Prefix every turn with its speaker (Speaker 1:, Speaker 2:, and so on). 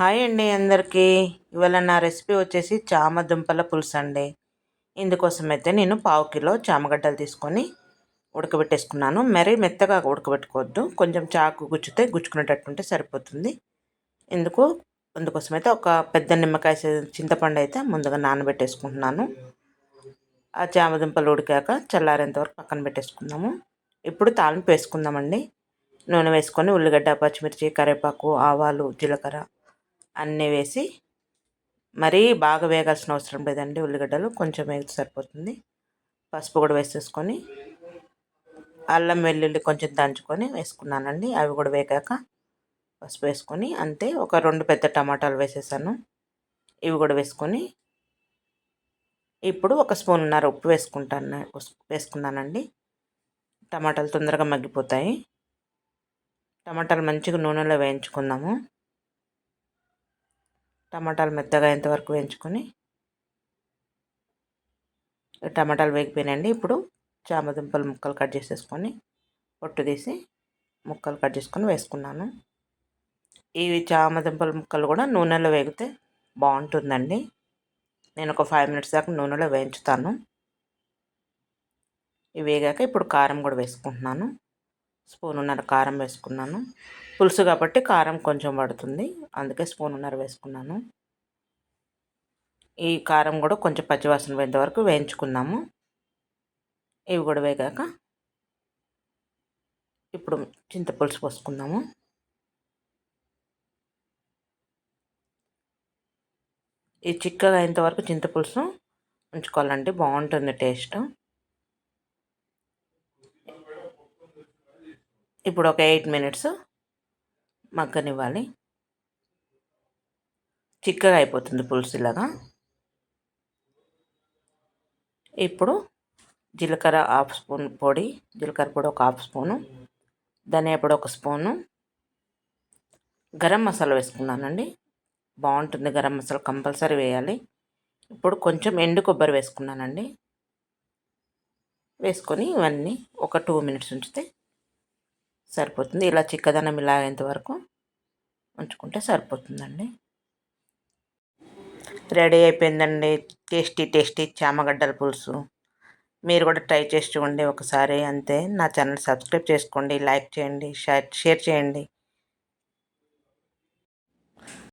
Speaker 1: Hi అండి అందరికీ. ఇవాళ నా రెసిపీ వచ్చేసి చామ దుంపల పులుసు అండి. ఇందుకోసం అయితే నేను పావు కిలో చామగడ్డలు తీసుకొని ఉడకబెట్టేసుకున్నాను. మరీ మెత్తగా ఉడకబెట్టుకోవద్దు. కొంచెం చాకు గుచ్చితే గుచ్చుకునేటట్టుంటే సరిపోతుంది. ఎందుకు అందుకోసం అయితే ఒక పెద్ద నిమ్మకాయ చింతపండు అయితే ముందుగా నానబెట్టేసుకుంటున్నాను. ఆ చామ దుంపలు ఉడికాక చల్లారేంత వరకు పక్కన పెట్టేసుకుందాము. ఇప్పుడు తాలింపు వేసుకుందామండి. నూనె వేసుకొని ఉల్లిగడ్డ పచ్చిమిర్చి కరివేపాకు ఆవాలు జీలకర్ర అన్నీ వేసి మరీ బాగా వేగాల్సిన అవసరం లేదండి ఉల్లిగడ్డలు. కొంచెం వేగితే సరిపోతుంది. పసుపు కూడా వేసేసుకొని అల్లం వెల్లుల్లి కొంచెం దంచుకొని వేసుకున్నానండి. అవి కూడా వేగాక పసుపు వేసుకొని అంతే ఒక రెండు పెద్ద టమాటాలు వేసేసాను. ఇవి కూడా వేసుకొని ఇప్పుడు ఒక స్పూన్ ఉప్పు వేసుకుంటాను వేసుకున్నానండి. టమాటాలు తొందరగా మగ్గిపోతాయి. టమాటాలు మంచిగా నూనెలో వేయించుకుందాము. టమాటాలు మెత్తగా అయ్యేంతవరకు వేయించుకొని టమాటాలు వేగిపోయినాయండి. ఇప్పుడు చామ దుంపలు ముక్కలు కట్ చేసేసుకొని పొట్టు తీసి ముక్కలు కట్ చేసుకొని వేసుకున్నాను. ఇవి చామ దుంపలు ముక్కలు కూడా నూనెలో వేగితే బాగుంటుందండి. నేను ఒక ఫైవ్ మినిట్స్ దాకా నూనెలో వేయించుతాను. ఇవి వేగాక ఇప్పుడు కారం కూడా వేసుకుంటున్నాను. స్పూన్ ఉన్నర కారం వేసుకున్నాను. పులుసు కాబట్టి కారం కొంచెం పడుతుంది. అందుకే స్పూన్ ఉన్నర వేసుకున్నాను. ఈ కారం కూడా కొంచెం పచ్చివాసన పోయేంత వరకు వేయించుకున్నాము ఇవి కూడా వేగాక ఇప్పుడు చింతపులుసు పోసుకుందాము. ఈ చిక్కగా అయ్యేంతవరకు చింతపులుసు ఉంచుకోవాలండి బాగుంటుంది టేస్ట్. ఇప్పుడు ఒక ఎయిట్ మినిట్స్ మగ్గనివ్వాలి. చిక్కగా అయిపోతుంది పులుసు ఇలాగా. ఇప్పుడు జీలకర్ర హాఫ్ స్పూన్ పొడి జీలకర్ర పొడి ఒక హాఫ్ స్పూను ధనియా పొడి ఒక స్పూను. గరం మసాలా వేసుకున్నానండి. బాగుంటుంది గరం మసాలా కంపల్సరీ వేయాలి. ఇప్పుడు కొంచెం ఎండు కొబ్బరి వేసుకున్నానండి. వేసుకొని ఇవన్నీ ఒక టూ మినిట్స్ ఉంచితే సరిపోతుంది. ఇలా చిక్కదనం ఇలా వరకు ఉంచుకుంటే సరిపోతుందండి. రెడీ అయిపోయిందండి. టేస్టీ టేస్టీ చామగడ్డల పులుసు. మీరు కూడా ట్రై చేసి చూడండి ఒకసారి. అంతే నా ఛానల్ సబ్స్క్రైబ్ చేసుకోండి లైక్ చేయండి షేర్ షేర్ చేయండి.